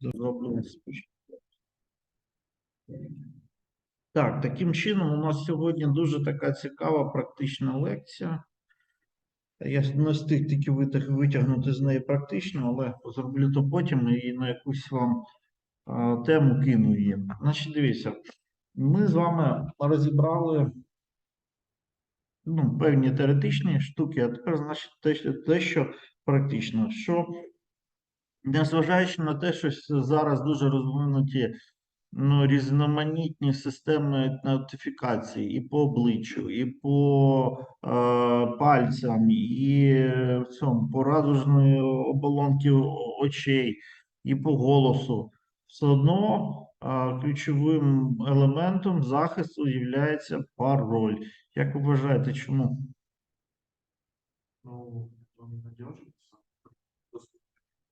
Спочатку. Так, таким чином, у нас сьогодні дуже така цікава практична лекція. Я не встиг тільки витягнути з неї практично, але зроблю то потім і на якусь вам тему кину її. Значить, дивіться, ми з вами розібрали ну, певні теоретичні штуки, а тепер, значить, те, те, що практично. Що, незважаючи на те, що зараз дуже розвинуті ну, різноманітні системи нотифікації і по обличчю, і по е, пальцям, і в цьому по оболонки очей, і по голосу. Все одно е, ключовим елементом захисту є пароль. Як ви вважаєте, чому? Ну, надежный.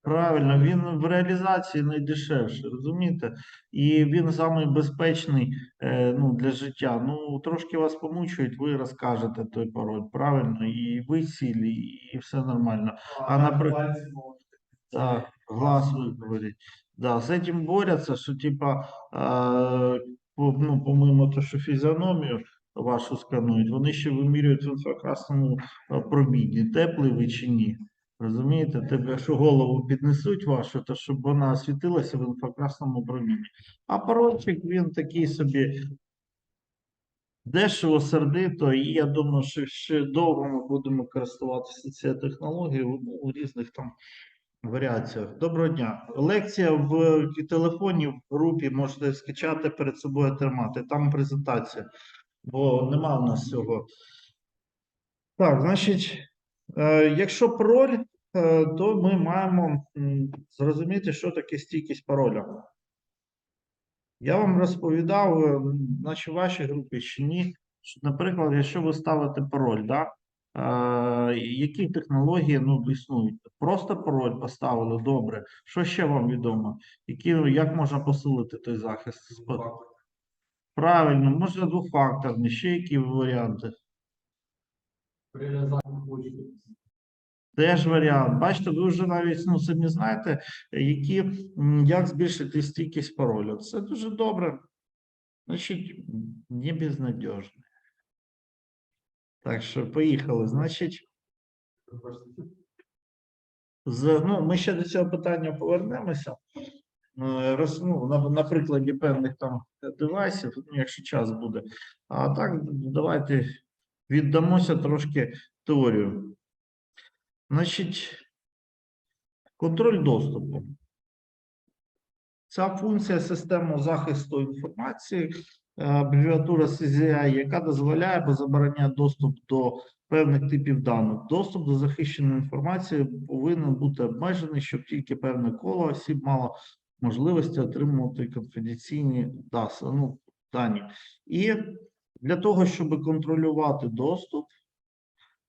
Правильно, він в реалізації найдешевший, розумієте? І він самий безпечний е, ну, для життя. Ну, трошки вас помучують, ви розкажете той пароль, правильно, і ви цілі, і все нормально. А на напри- пальце можно. Да, глаз выговорить. Да, с этим борются, что типа, э, по, ну, по-моєму, то, що фізіономію вашу сканують, вони ще вимірюють в інфракрасному е, проміді, теплий ви чи ні. Розумієте, тебе, якщо голову піднесуть вашу, то щоб вона освітилася в інфракрасному проміді. А парольчик він такий собі дешево, сердито, і я думаю, що ще довго ми будемо користуватися цією технологією у різних там варіаціях. Доброго дня. Лекція в телефоні в групі можете скачати перед собою тримати. Там презентація, бо нема в нас цього. Так, значить, е, якщо пароль, то ми маємо зрозуміти, що таке стійкість пароля. Я вам розповідав, е, наче в вашій групі чи ні, що, наприклад, якщо ви ставите пароль, да, е, які технології ну, існують? Просто пароль поставили, добре. Що ще вам відомо? Які, як можна посилити той захист? Правильно, можна двофакторний, ще які варіанти? Почту. Теж варіант. Бачите, ви вже навіть ну, самі знаєте, які, як збільшити стійкість паролю. Це дуже добре. Значить, не безнадіжно. Так що поїхали. Значить, з, ну, ми ще до цього питання повернемося. Е, Роз, ну, на, на прикладі певних там девайсів, ну, якщо час буде. А так, давайте віддамося трошки теорію. Значить, контроль доступу. Ця функція системи захисту інформації, е, абревіатура CZI, яка дозволяє або забороняє доступ до певних типів даних. Доступ до захищеної інформації повинен бути обмежений, щоб тільки певне коло осіб мало можливості отримувати конфіденційні ну, дані. І для того, щоб контролювати доступ,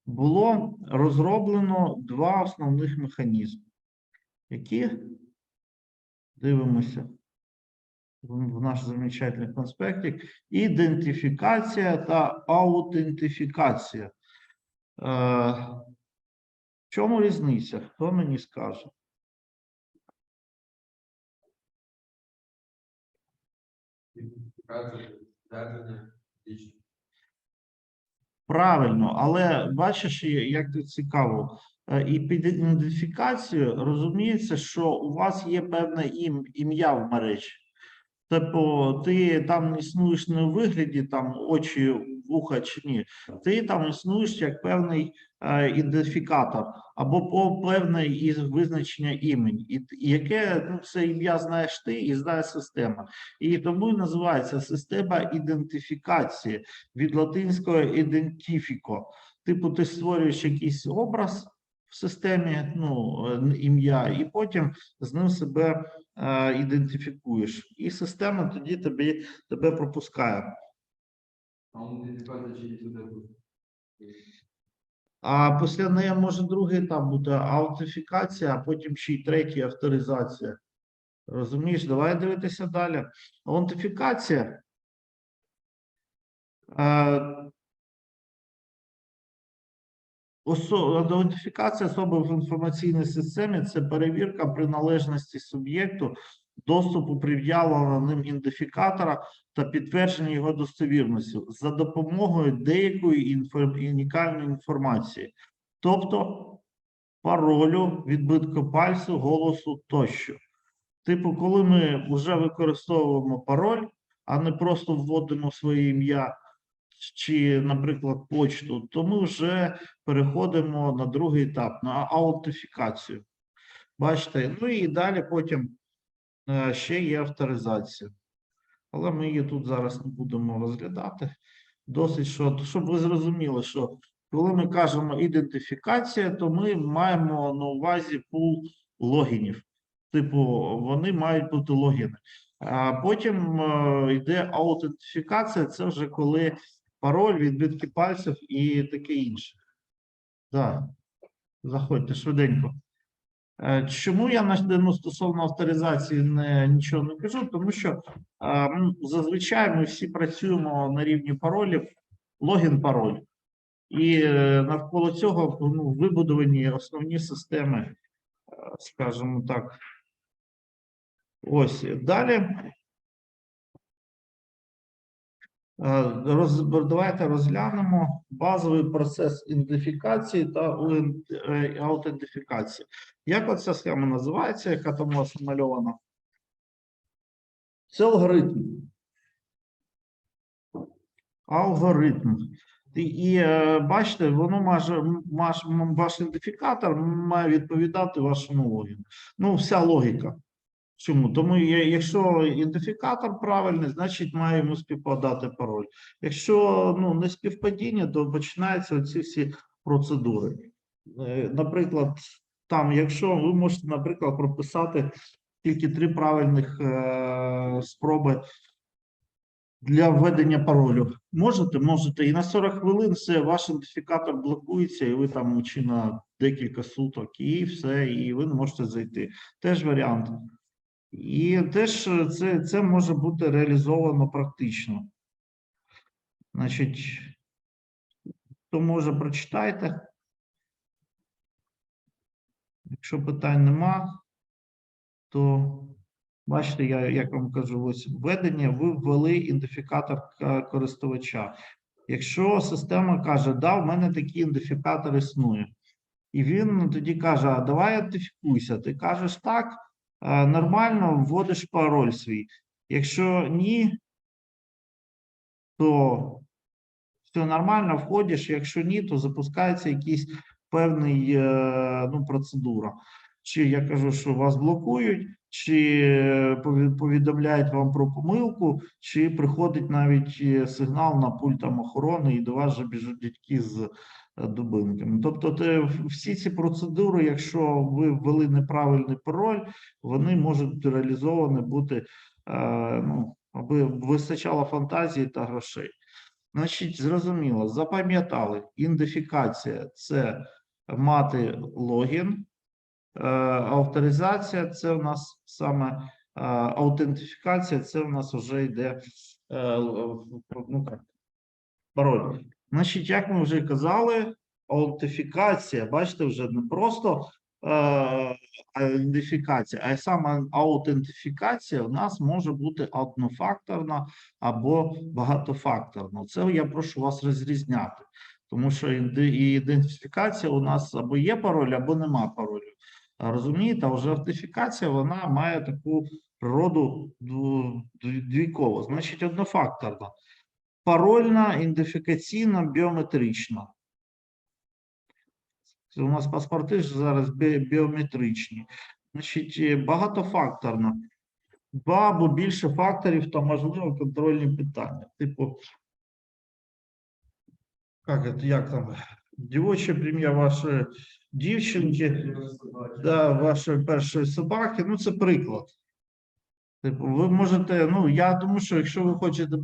було розроблено два основних механізми, які дивимося в наш замечательний конспектик. Ідентифікація та аутентифікація. Е, в чому різниця? Хто мені скаже? Идентификация, дадена лично. Правильно, але бачиш, як це цікаво. Е, І під ідентифікацією розуміється, що у вас є певне ім, ім'я в мережі. Тобто ти там існуєш не у вигляді там очі, вуха чи ні. Ти там існуєш як певний е, ідентифікатор або по певне визначення імені, і, яке ну, це ім'я знаєш ти і знає система. І тому і називається система ідентифікації від латинського identifico. Типу, ти створюєш якийсь образ в системі, ну, е, ім'я, і потім з ним себе е, ідентифікуєш. І система тоді тобі, тебе пропускає. А після неї може другий етап бути аутентифікація, а потім ще й третій авторизація. Розумієш, давай дивитися далі. Аутентифікація. Е, Аутентифікація особи в інформаційній системі це перевірка приналежності суб'єкту доступу прив'язаного ним ідентифікатора та підтвердження його достовірності за допомогою деякої унікальної інформації, тобто паролю, відбитку пальцю, голосу тощо. Типу, коли ми вже використовуємо пароль, а не просто вводимо своє ім'я чи, наприклад, почту, то ми вже переходимо на другий етап, на аутентифікацію. Бачите, ну і далі потім ще є авторизація. Але ми її тут зараз не будемо розглядати. Досить, що, щоб ви зрозуміли, що коли ми кажемо ідентифікація, то ми маємо на увазі пул логінів. Типу, вони мають бути логіни. А потім е, йде аутентифікація, це вже коли пароль, відбитки пальців і таке інше. Так, заходьте швиденько. Е, Чому я на ну, стосовно авторизації не, нічого не кажу? Тому що е, зазвичай ми всі працюємо на рівні паролів, логін пароль. І е, навколо цього ну, вибудовані основні системи, е, скажімо так. Ось далі. Роз, давайте розглянемо базовий процес ідентифікації та е, аутентифікації. Як оця схема називається, яка там у вас намальована? Це алгоритм. Алгоритм. І, і е, бачите, воно може, ваш, ідентифікатор має відповідати вашому логіну. Ну, вся логіка. Чому? Тому якщо ідентифікатор правильний, значить маємо співпадати пароль. Якщо ну, не співпадіння, то починаються ці всі процедури. Е, Наприклад, там, якщо ви можете, наприклад, прописати тільки три правильних е, спроби для введення паролю. Можете, можете. І на 40 хвилин все, ваш ідентифікатор блокується, і ви там чи на декілька суток, і все, і ви не можете зайти. Теж варіант. І теж е, це, це може бути реалізовано практично. Значить, хто може, прочитайте. Якщо питань нема, то бачите, я як вам кажу, ось введення, ви ввели ідентифікатор користувача. Якщо система каже, да, в мене такий ідентифікатор існує, і він тоді каже: а давай ідентифікуйся. Ти кажеш так, нормально вводиш пароль свій. Якщо ні, то все нормально, входиш. Якщо ні, то запускається якийсь певний е, ну, процедура. Чи я кажу, що вас блокують, чи е, повідомляють вам про помилку, чи приходить навіть е, сигнал на пультам охорони, і до вас вже біжуть дядьки з дубинками. Тобто, всі ці процедури, якщо ви ввели неправильний пароль, вони можуть реалізовані бути, е, ну, аби вистачало фантазії та грошей. Значить, зрозуміло, запам'ятали, ідентифікація це мати логін, е, авторизація це у нас саме е, аутентифікація, це у нас вже йде ну, пароль. Значить, як ми вже казали, аутентифікація, бачите, вже не просто е, ідентифікація, а й саме аутентифікація у нас може бути однофакторна або багатофакторна. Це я прошу вас розрізняти, тому що ідентифікація у нас або є пароль, або нема паролю. Розумієте, а вже автентифікація вона має таку природу двійкову, значить, однофакторна. Парольна, ідентифікаційна, біометрична. Це у нас паспорти ж зараз бі- біометричні. Значить, е, багатофакторна. Два або більше факторів та можливо контрольні питання. Типу, як, это, як там, дівоче ім'я вашої дівчинки, да, вашої першої собаки. Ну, це приклад. Типу, ви можете, ну я думаю, що якщо ви хочете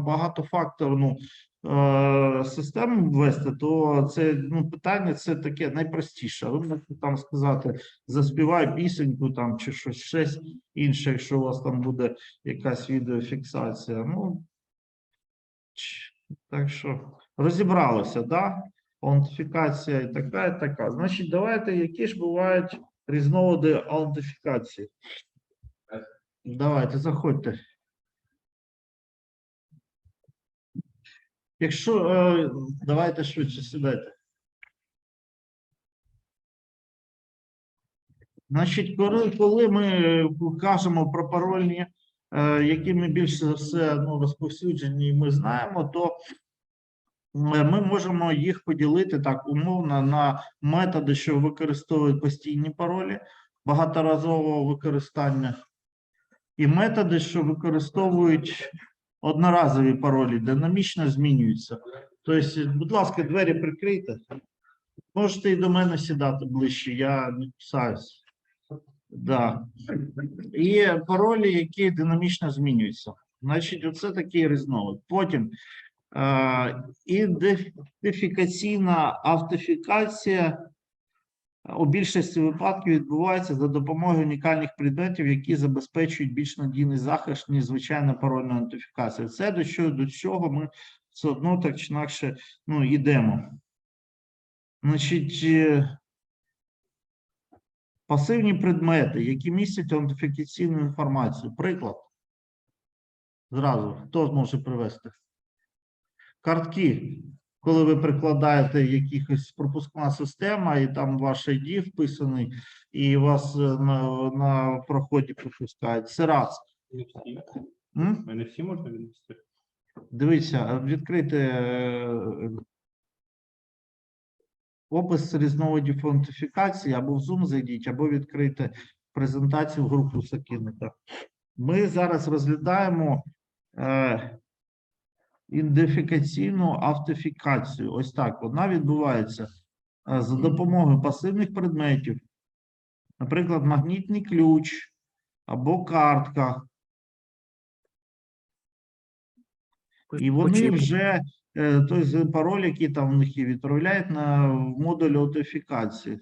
багатофакторну е, систему ввести, то це ну, питання це таке найпростіше. Ви можете там сказати, заспівай пісеньку там чи щось щось інше, якщо у вас там буде якась відеофіксація. Ну так що розібралися, да? Аутентифікація і така, і така. Значить, давайте, які ж бувають різновиди аутентифікації. Давайте, заходьте. Якщо е, давайте швидше сідайте. Значить, коли, ми е, кажемо про парольні, е, які ми більше за все ну, розповсюджені, і ми знаємо, то ми можемо їх поділити так умовно на методи, що використовують постійні паролі багаторазового використання, і методи, що використовують одноразові паролі, динамічно змінюються. Тобто, будь ласка, двері прикрийте. Можете і до мене сідати ближче, я не писаюсь. Да. І паролі, які динамічно змінюються. Значить, оце такий різновид. Потім е, ідентифікаційна автофікація у більшості випадків відбувається за допомогою унікальних предметів, які забезпечують більш надійний захист, ніж звичайна парольна ідентифікація. Це до чого, до чого ми все одно так чи інакше ну, йдемо. Значить, е, пасивні предмети, які містять ідентифікаційну інформацію. Приклад. Зразу, хто може привести? Картки, коли ви прикладаєте якихось пропускна система, і там ваш ID вписаний, і вас е, на, на проході пропускають. Це раз. Не всі. М? Мене всі можна віднести? Дивіться, відкрийте е, опис різновидів ідентифікації, або в Zoom зайдіть, або відкрийте презентацію в групу Сакінника. Ми зараз розглядаємо е, ідентифікаційну автофікацію. Ось так. Вона відбувається е, за допомогою пасивних предметів, наприклад, магнітний ключ або картка. І вони вже е, той пароль, який там в них є, відправляють на модуль аутентифікації.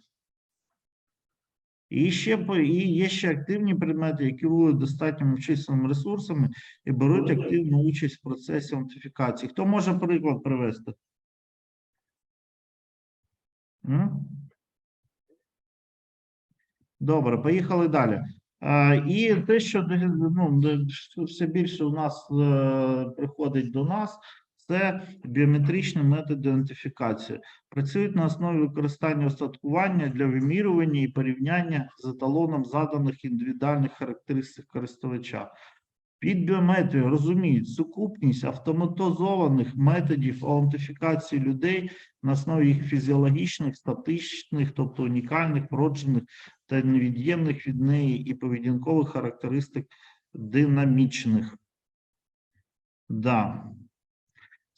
І ще і є ще активні предмети, які володіють достатніми численними ресурсами і беруть активну участь в процесі аутентифікації. Хто може приклад привести? Добре, поїхали далі. І те, що ну, все більше у нас е, приходить до нас, це біометричні методи ідентифікації. Працюють на основі використання остаткування для вимірювання і порівняння з еталоном заданих індивідуальних характеристик користувача. Під біометрію розуміють сукупність автоматизованих методів аутентифікації людей на основі їх фізіологічних, статичних, тобто унікальних, вроджених та невід'ємних від неї і поведінкових характеристик динамічних. Да.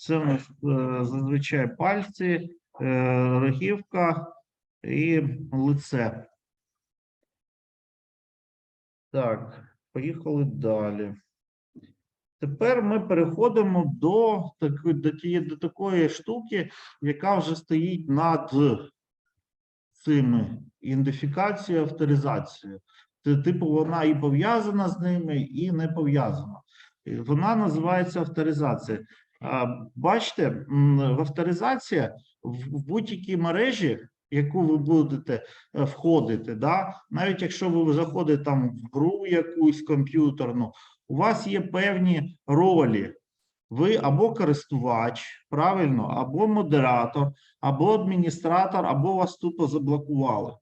Це у нас е, зазвичай пальці, е, рогівка і лице. Так, поїхали далі. Тепер ми переходимо до, таки- до, тієї, до такої штуки, яка вже стоїть над цими ідентифікацією, авторизацією. Типу, вона і пов'язана з ними, і не пов'язана. Вона називається авторизація. Бачите, авторизація в в будь-якій мережі, яку ви будете е, входити, да, навіть якщо ви заходите там в гру якусь комп'ютерну, у вас є певні ролі. Ви або користувач, правильно, або модератор, або адміністратор, або вас тупо заблокували.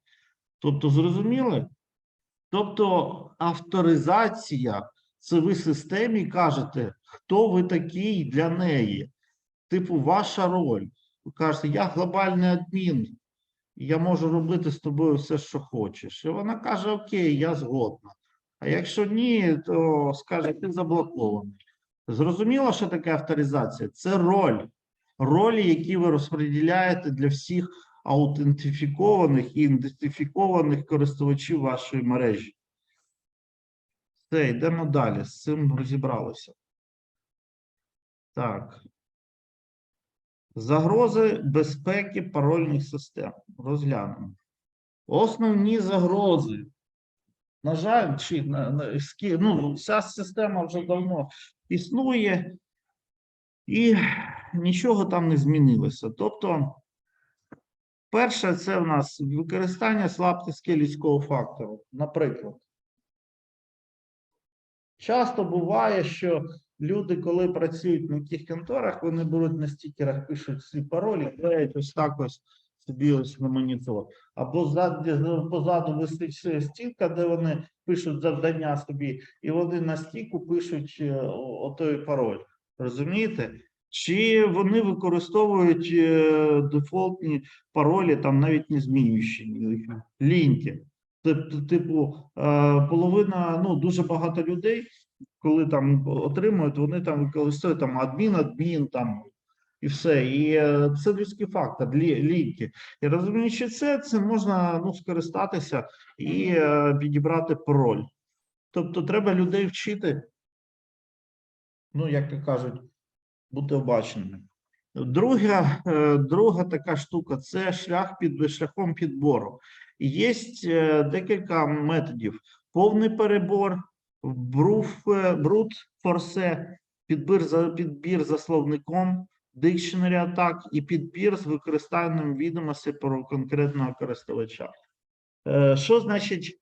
Тобто, зрозуміли? Тобто авторизація це ви системі кажете, хто ви такий для неї. Типу, ваша роль. Ви кажете, я глобальний адмін, я можу робити з тобою все, що хочеш. І вона каже: Окей, я згодна. А якщо ні, то скаже, ти заблокований. Зрозуміло, що таке авторизація? Це роль. Ролі, які ви розподіляєте для всіх аутентифікованих і ідентифікованих користувачів вашої мережі. Все, йдемо далі. З цим розібралися. Так. Загрози безпеки парольних систем. Розглянемо. Основні загрози. На жаль, чи ну, ця система вже давно існує, і нічого там не змінилося. Тобто, перше, це в нас використання слабкості людського фактору. Наприклад, Часто буває, що люди, коли працюють на тих конторах, вони беруть на стікерах, пишуть свій пароль і клеять ось так ось собі ось на монітор. Або ззаді, позаду висить стінка, де вони пишуть завдання собі, і вони на стіку пишуть е, отой пароль. Розумієте? Чи вони використовують е, дефолтні паролі, там навіть не змінюючи їх, ліньки. Типу, е, половина, ну дуже багато людей, коли там отримують, вони там використовують там адмін, адмін там і все. І е, це людський фактор, лі- лінки. І розуміючи це, це можна ну, скористатися і е, підібрати пароль. Тобто, треба людей вчити, ну, як то кажуть, бути обаченими. Друга, е, друга така штука це шлях під шляхом підбору. Є декілька методів: повний перебор, е, брут форсе, підбір за підбір за словником, дикшенері атак і підбір з використанням відомостей про конкретного користувача. Е, Що значить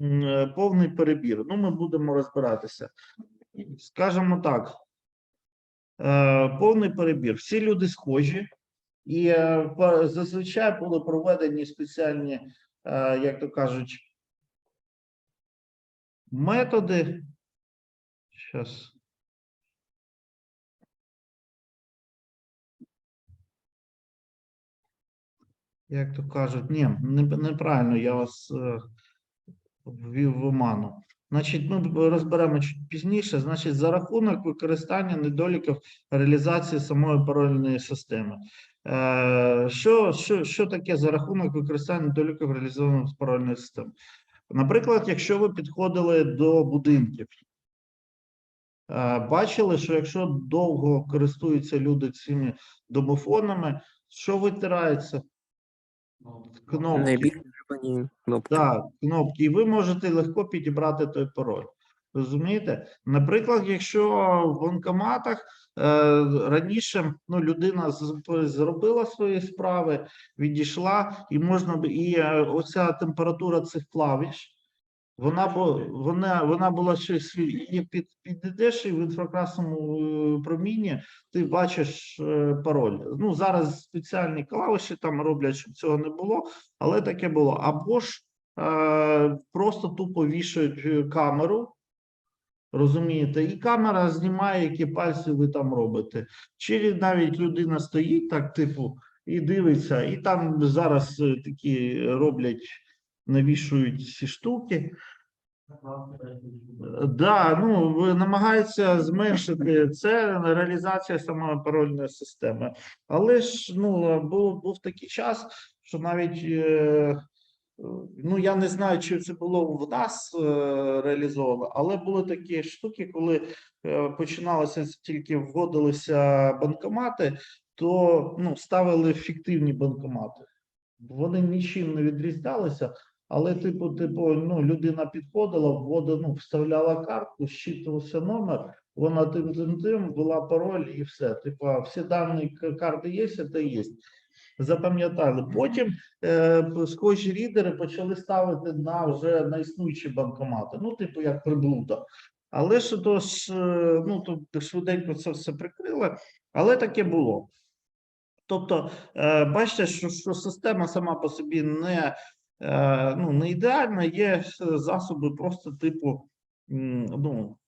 е, повний перебір? Ну, ми будемо розбиратися. Скажемо так. Е, повний перебір. Всі люди схожі, і е, зазвичай були проведені спеціальні, е, як то кажуть, методи. Щас. Як то кажуть, ні, неправильно, я вас е, ввів в оману. Значить, ми розберемо чуть пізніше. Значить, за рахунок використання недоліків реалізації самої парольної системи. Е, Що, що, що таке за рахунок використання недоліків реалізованої з парольної системи? Наприклад, якщо ви підходили до будинків, е, бачили, що якщо довго користуються люди цими домофонами, що витирається? Кнопки. Кнопки. Так, кнопки, і ви можете легко підібрати той пароль. Розумієте? Наприклад, якщо в банкоматах раніше ну, людина зробила свої справи, відійшла, і можна б- і е, оця температура цих клавіш, вона вона, вона була щось під підійдеш і в інфракрасному е, промінні ти бачиш е, пароль. Ну зараз спеціальні клавіші там роблять, щоб цього не було, але таке було. Або ж е, просто тупо вішають е, камеру. Розумієте, і камера знімає, які пальці ви там робите. Чи навіть людина стоїть так, типу, і дивиться, і там зараз е, такі роблять, навішують ці штуки. Да, ну намагаються зменшити це реалізація самої парольної системи. Але ж ну був, був такий час, що навіть е, ну я не знаю, чи це було в нас е, реалізовано, але були такі штуки, коли е, починалося тільки вводилися банкомати, то ну ставили фіктивні банкомати. Вони нічим не відрізнялися. Але, типу, типу, ну, людина підходила, вводила, ну, вставляла картку, щитувався номер, вона тим тим тим ввела пароль і все. Типу, всі дані карти є, це є. Запам'ятали. Потім е, схожі рідери почали ставити на вже на існуючі банкомати. Ну, типу, як приблуда. Але ж то е, ну, то швиденько це все прикрили, але таке було. Тобто, е, бачите, що, що система сама по собі не, е, ну, не ідеальна, є засоби просто типу ну,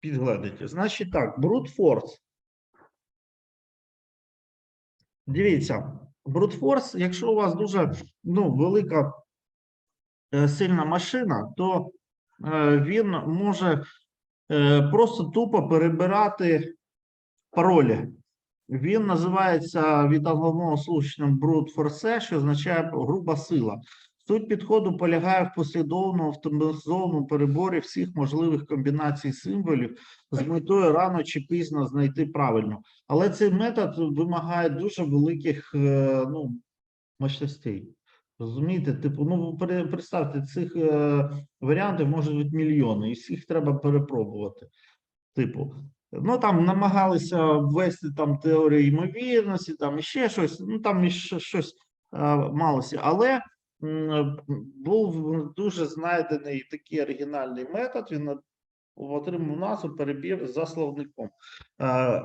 підгледати. Значить так, force. Дивіться, force, якщо у вас дуже ну, велика е, сильна машина, то е, він може е, просто тупо перебирати паролі. Він називається від сполученням brute force, що означає груба сила. Суть підходу полягає в послідовному автоматизованому переборі всіх можливих комбінацій символів з метою рано чи пізно знайти правильну. Але цей метод вимагає дуже великих е, ну, мощностей. Розумієте, типу, ну представте, цих е, варіантів може бути мільйони, і всіх треба перепробувати. Типу, ну там намагалися ввести там теорію ймовірності, там іще щось, ну там іще щось е, малося. Але був дуже знайдений такий оригінальний метод. Він отримав назву перебір за словником. Е,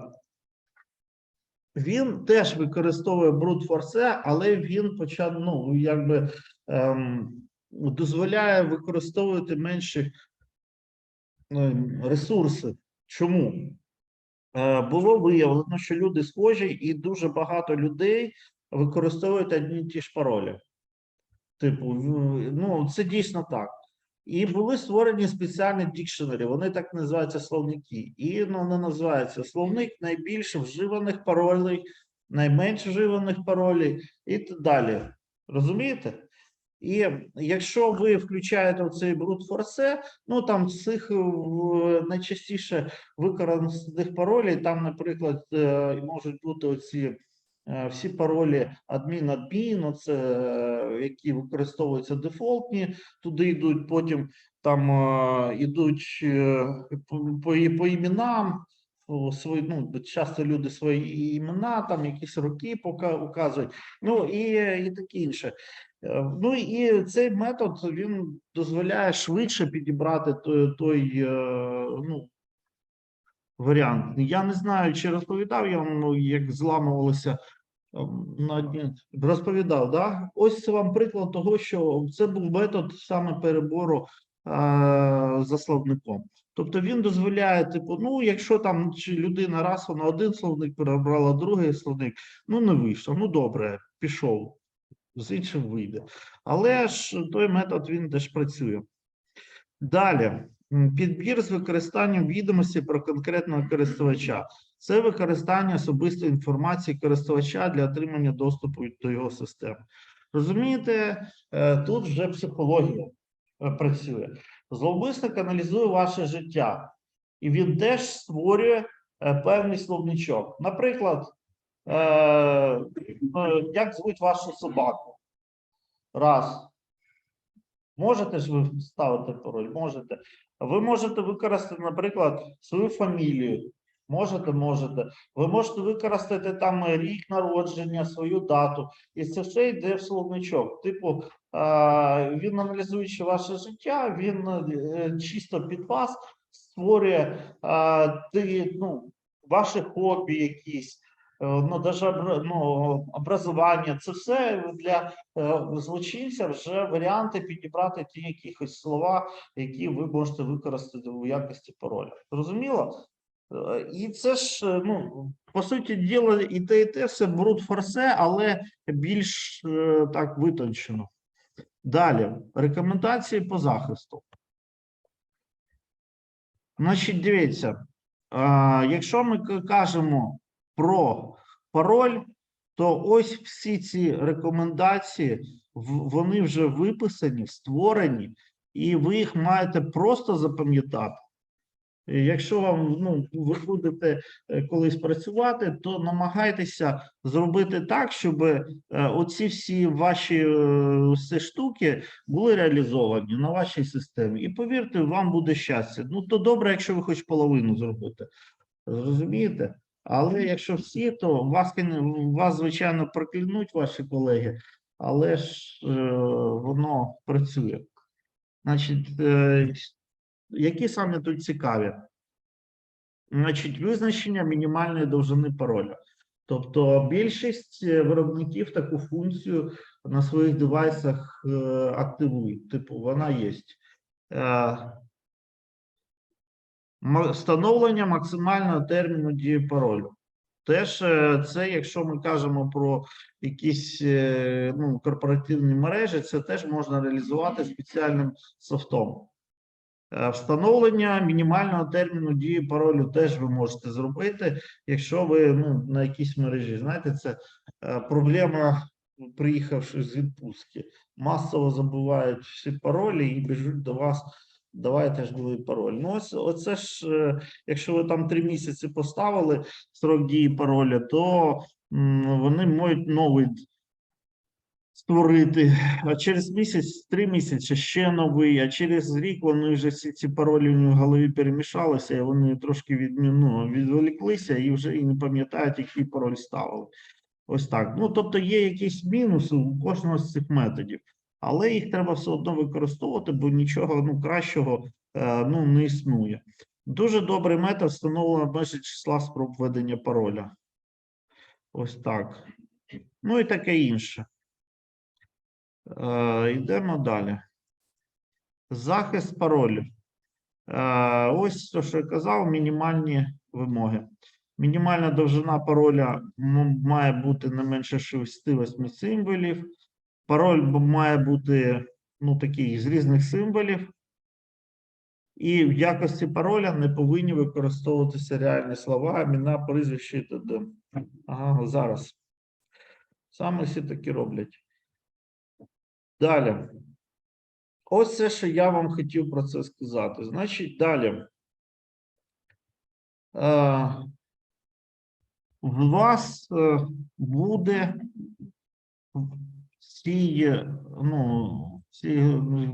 Він теж використовує force, але він почав, ну, якби ем, дозволяє використовувати менші ем, ресурси. Чому? Е, Було виявлено, що люди схожі, і дуже багато людей використовують одні ті ж паролі. Типу, ну, це дійсно так. І були створені спеціальні дікшенері, вони так називаються словники. І ну, вони називаються словник найбільш вживаних паролей, найменш вживаних паролей і так далі. Розумієте? І якщо ви включаєте оцей brute force, ну там цих е, найчастіше використаних паролей, там, наприклад, е, можуть бути оці всі паролі адмін адмін, оце е, які використовуються дефолтні, туди йдуть потім там е, ідуть е, по, по, по іменам. Свої, ну, часто люди свої імена, там якісь роки пока указують, ну і, і таке інше. Е, Ну і цей метод він дозволяє швидше підібрати той, той е, ну, варіант. Я не знаю, чи розповідав я вам, ну, як зламувалося ем, на. Розповідав, да? Ось це вам приклад того, що це був метод саме перебору е, за словником. Тобто він дозволяє, типу, ну, якщо там чи людина раз вона один словник перебрала, другий словник, ну не вийшло. Ну добре, пішов. З іншим вийде. Але ж той метод він теж працює. Далі. Підбір з використанням відомості про конкретного користувача. Це використання особистої інформації користувача для отримання доступу до його системи. Розумієте, е, тут вже психологія е, працює. Зловмисник аналізує ваше життя, і він теж створює е, певний словничок. Наприклад, як звуть вашу собаку? Раз. Можете ж ви ставити пароль? Можете. Ви можете використати, наприклад, свою фамілію. Можете, можете. Ви можете використати там рік народження, свою дату. І це все йде в словничок. Типу, він аналізуючи ваше життя, він е, чисто під вас створює ти, ну, ваші хобі якісь, е, ну, даже ну, образування. Це все для е, злочинця вже варіанти підібрати ті якихось слова, які ви можете використати у якості пароля. Зрозуміло? Е, І це ж, е, ну, по суті діла, і те, і те все брут форсе, але більш е, так витончено. Далі, рекомендації по захисту. Значить, дивіться, якщо ми кажемо про пароль, то ось всі ці рекомендації вони вже виписані, створені, і ви їх маєте просто запам'ятати. Якщо вам ну, ви будете е, колись працювати, то намагайтеся зробити так, щоб е, оці всі ваші е, все штуки були реалізовані на вашій системі. І повірте, вам буде щастя. Ну то добре, якщо ви хоч половину зробите. Зрозумієте? Але якщо всі, то вас, вас звичайно, проклянуть ваші колеги, але ж воно працює. Значить, які саме тут цікаві? Значить, визначення мінімальної довжини пароля. Тобто більшість е, виробників таку функцію на своїх девайсах е, активують. Типу, вона є. Е, Встановлення максимального терміну дії паролю. Теж це, якщо ми кажемо про якісь ну, корпоративні мережі, це теж можна реалізувати спеціальним софтом. Е, Встановлення мінімального терміну дії паролю теж ви можете зробити, якщо ви ну, на якійсь мережі. Знаєте, це е, проблема, приїхавши з відпустки. Масово забувають всі паролі і біжуть до вас. Давайте ж новий пароль. Ну, ось оце ж, е, якщо ви там три місяці поставили срок дії пароля, то вони можуть новий створити, а через місяць, три місяці ще новий, а через рік вони вже всі ці паролі в голові перемішалися, і вони трошки від, ну, відволіклися і вже і не пам'ятають, який пароль ставили. Ось так. Ну, тобто є якісь мінуси у кожного з цих методів, але їх треба все одно використовувати, бо нічого ну, кращого е, ну, не існує. Дуже добрий метод встановлено межі числа спроб введення пароля. Ось так. Ну і таке інше. Е, йдемо далі. Захист паролів. Е, ось те, що я казав, мінімальні вимоги. Мінімальна довжина пароля має бути не менше 68 символів. Пароль має бути ну, такий з різних символів. І в якості пароля не повинні використовуватися реальні слова, імена, прізвища і т.д. Ага, зараз. Саме всі такі роблять. Далі. Ось це, що я вам хотів про це сказати. Значить, далі. Е, в вас е, буде в цій, е, ну, ці,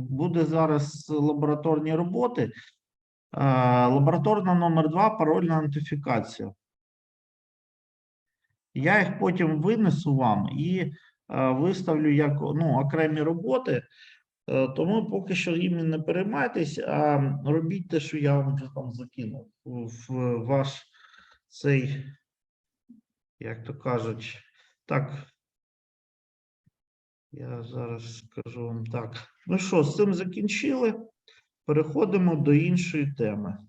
буде зараз лабораторні роботи. Лабораторна номер 2 парольна ідентифікація. Я їх потім винесу вам і виставлю як ну, окремі роботи. Е, Тому поки що їм не переймайтесь, а робіть те, що я вам вже там закинув в ваш цей, як то кажуть, так. Я зараз скажу вам так. Ну що, з цим закінчили. Переходимо до іншої теми.